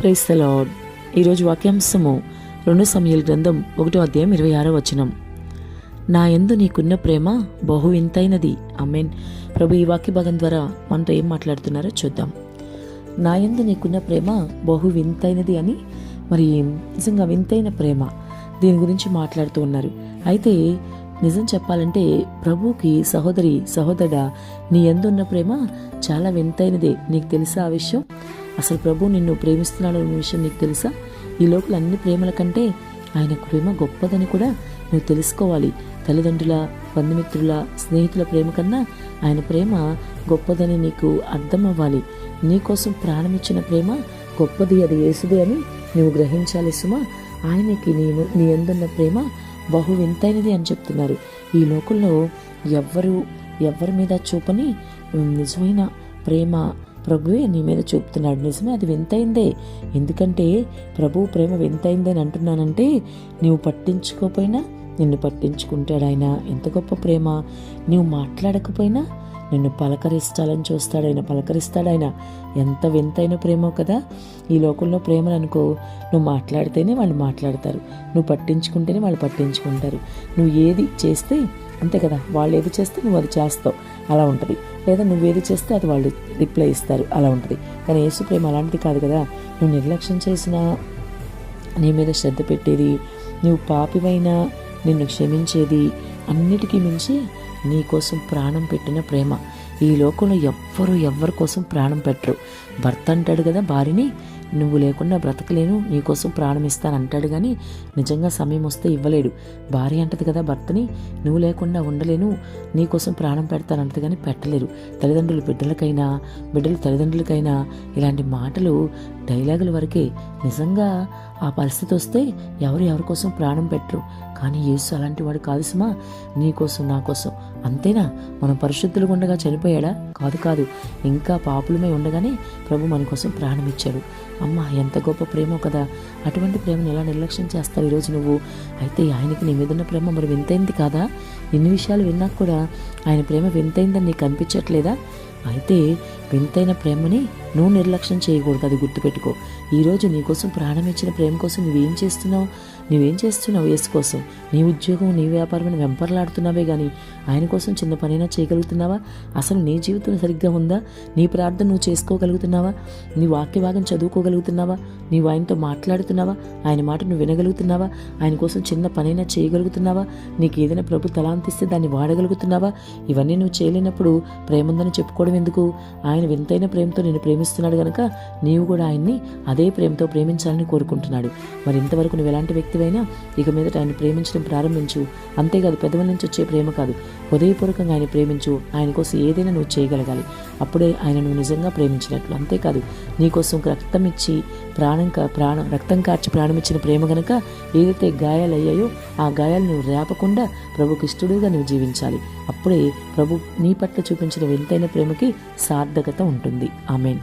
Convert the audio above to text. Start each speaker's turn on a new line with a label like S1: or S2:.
S1: Price lord. ఈరోజు వాక్యాంశము రెండు సమయాల గ్రంథం ఒకటో అధ్యాయం ఇరవై ఆరో వచనం. నా యందు నీకున్న ప్రేమ బహు వింతైనది మీన్ ప్రభు ఈ వాక్య భాగం ద్వారా మనతో ఏం మాట్లాడుతున్నారో చూద్దాం. నా యందు నీకున్న ప్రేమ బహు వింతైనది అని మరి నిజంగా వింతైన ప్రేమ దీని గురించి మాట్లాడుతూ ఉన్నారు. అయితే నిజం చెప్పాలంటే ప్రభుకి సహోదరి సహోదరుడా నీ ఎందున్న ప్రేమ చాలా వింతైనదే. నీకు తెలుసా ఆ విషయం? అసలు ప్రభు నిన్ను ప్రేమిస్తున్నాడు అనే విషయం నీకు తెలుసా? ఈ లోపల అన్ని ప్రేమల కంటే ఆయన ప్రేమ గొప్పదని కూడా నువ్వు తెలుసుకోవాలి. తల్లిదండ్రుల బంధుమిత్రుల స్నేహితుల ప్రేమ కన్నా ఆయన ప్రేమ గొప్పదని నీకు అర్థం అవ్వాలి. నీకోసం ప్రాణమిచ్చిన ప్రేమ గొప్పది అది యేసుది అని నువ్వు గ్రహించాలి సుమా. ఆయనకి నీ నీ ఎందున్న ప్రేమ బహు వింతైనది అని చెప్తున్నారు. ఈ లోకంలో ఎవ్వరు ఎవరి మీద చూపని నిజమైన ప్రేమ ప్రభువే నీ మీద చూపుతున్నాడు. నిజమే అది వింతైందే. ఎందుకంటే ప్రభు ప్రేమ వింతైందని అంటున్నానంటే నీవు పట్టించుకోపోయినా నిన్ను పట్టించుకుంటాడు ఆయన. ఎంత గొప్ప ప్రేమ. నీవు మాట్లాడకపోయినా నిన్ను పలకరిస్తాలని చూస్తాడు ఆయన పలకరిస్తాడు ఆయన. ఎంత వింతైన ప్రేమో కదా. ఈ లోకంలో ప్రేమను అనుకో నువ్వు మాట్లాడితేనే వాళ్ళు మాట్లాడతారు. నువ్వు పట్టించుకుంటేనే వాళ్ళు పట్టించుకుంటారు. నువ్వు ఏది చేస్తే అంతే కదా? వాళ్ళు ఏది చేస్తే నువ్వు అది చేస్తావు. అలా ఉంటుంది. లేదా నువ్వు ఏది చేస్తే అది వాళ్ళు రిప్లై ఇస్తారు. అలా ఉంటుంది. కానీ యేసు ప్రేమ అలాంటిది కాదు కదా? నువ్వు నిర్లక్ష్యం చేసినా నీ మీద శ్రద్ధ పెట్టేది నువ్వు పాపివైనా నిన్ను క్షమించేది అన్నిటికీ మించి నీ కోసం ప్రాణం పెట్టిన ప్రేమ. ఈ లోకంలో ఎవ్వరు ఎవ్వరి కోసం ప్రాణం పెట్టరు. భర్త అంటాడు కదా భార్యని నువ్వు లేకుండా బ్రతకలేను నీకోసం ప్రాణం ఇస్తాను అంటాడు కానీ నిజంగా సమయం వస్తే ఇవ్వలేడు. భార్య అంటది కదా భర్తని నువ్వు లేకుండా ఉండలేను నీకోసం ప్రాణం పెడతానంటది కానీ పెట్టలేరు. తల్లిదండ్రులు బిడ్డలకైనా బిడ్డలు తల్లిదండ్రులకైనా ఇలాంటి మాటలు డైలాగుల వరకే నిజంగా ఆ పరిస్థితి వస్తే ఎవరు ఎవరి కోసం ప్రాణం పెట్టరు. కానీ యేసు అలాంటి వాడు కాదు సుమా. నీ కోసం నా కోసం. అంతేనా? మనం పరిశుద్ధులు ఉండగా చనిపోయాడా? కాదు కాదు. ఇంకా పాపులమై ఉండగానే ప్రభు మన కోసం ప్రాణం ఇచ్చాడు. అమ్మ ఎంత గొప్ప ప్రేమో కదా. అటువంటి ప్రేమను ఎలా నిర్లక్ష్యం చేస్తావు ఈరోజు నువ్వు? అయితే ఆయనకి నీ మీద ఉన్న ప్రేమ మరి వింతైంది కాదా? ఇన్ని విషయాలు విన్నాక కూడా ఆయన ప్రేమ వింతైందని నీకు అనిపించట్లేదా? అయితే వింతైన ప్రేమని నువ్వు నిర్లక్ష్యం చేయకూడదు అది గుర్తుపెట్టుకో. ఈరోజు నీకోసం ప్రాణం ఇచ్చిన ప్రేమ కోసం నువ్వేం చేస్తున్నావు? నువ్వేం చేస్తున్నావు యేసు కోసం? నీ ఉద్యోగం నీ వ్యాపారం వెంపర్లాడుతున్నావే కానీ ఆయన కోసం చిన్న పనైనా చేయగలుగుతున్నావా? అసలు నీ జీవితం సరిగ్గా ఉందా? నీ ప్రార్థన నువ్వు చేసుకోగలుగుతున్నావా? నీ వాక్యభాగం చదువుకోగలుగుతున్నావా? నీవు ఆయనతో మాట్లాడుతున్నావా? ఆయన మాట నువ్వు వినగలుగుతున్నావా? ఆయన కోసం చిన్న పనైనా చేయగలుగుతున్నావా? నీకు ఏదైనా ప్రభు తలాంతిస్తే దాన్ని వాడగలుగుతున్నావా? ఇవన్నీ నువ్వు చేయలేనప్పుడు ప్రేమందని చెప్పుకోవడం ఎందుకు? ఆయన వింతైన ప్రేమతో నేను ప్రేమ ప్రేమిస్తున్నాడు గనక నీవు కూడా ఆయన్ని అదే ప్రేమతో ప్రేమించాలని కోరుకుంటున్నాడు. మరి ఇంతవరకు నువ్వు ఎలాంటి వ్యక్తివైనా ఇక మీదట ఆయన ప్రేమించడం ప్రారంభించు. అంతేకాదు పెదవుల నుంచి వచ్చే ప్రేమ కాదు. హృదయపూర్వకంగా ఆయన ప్రేమించు. ఆయన కోసం ఏదైనా నువ్వు చేయగలగాలి. అప్పుడే ఆయన నువ్వు నిజంగా ప్రేమించినట్లు. అంతేకాదు నీకోసం రక్తం ఇచ్చి ప్రాణం కా ప్రాణం రక్తం కార్చి ప్రాణం ఇచ్చిన ప్రేమ గనక ఏదైతే గాయాలయ్యాయో ఆ గాయాలు నువ్వు రేపకుండా ప్రభుకి ఇష్టడుగా నువ్వు జీవించాలి. అప్పుడే ప్రభు నీ పట్ల చూపించిన వింతైన ప్రేమకి సార్థకత ఉంటుంది. ఆమెన్.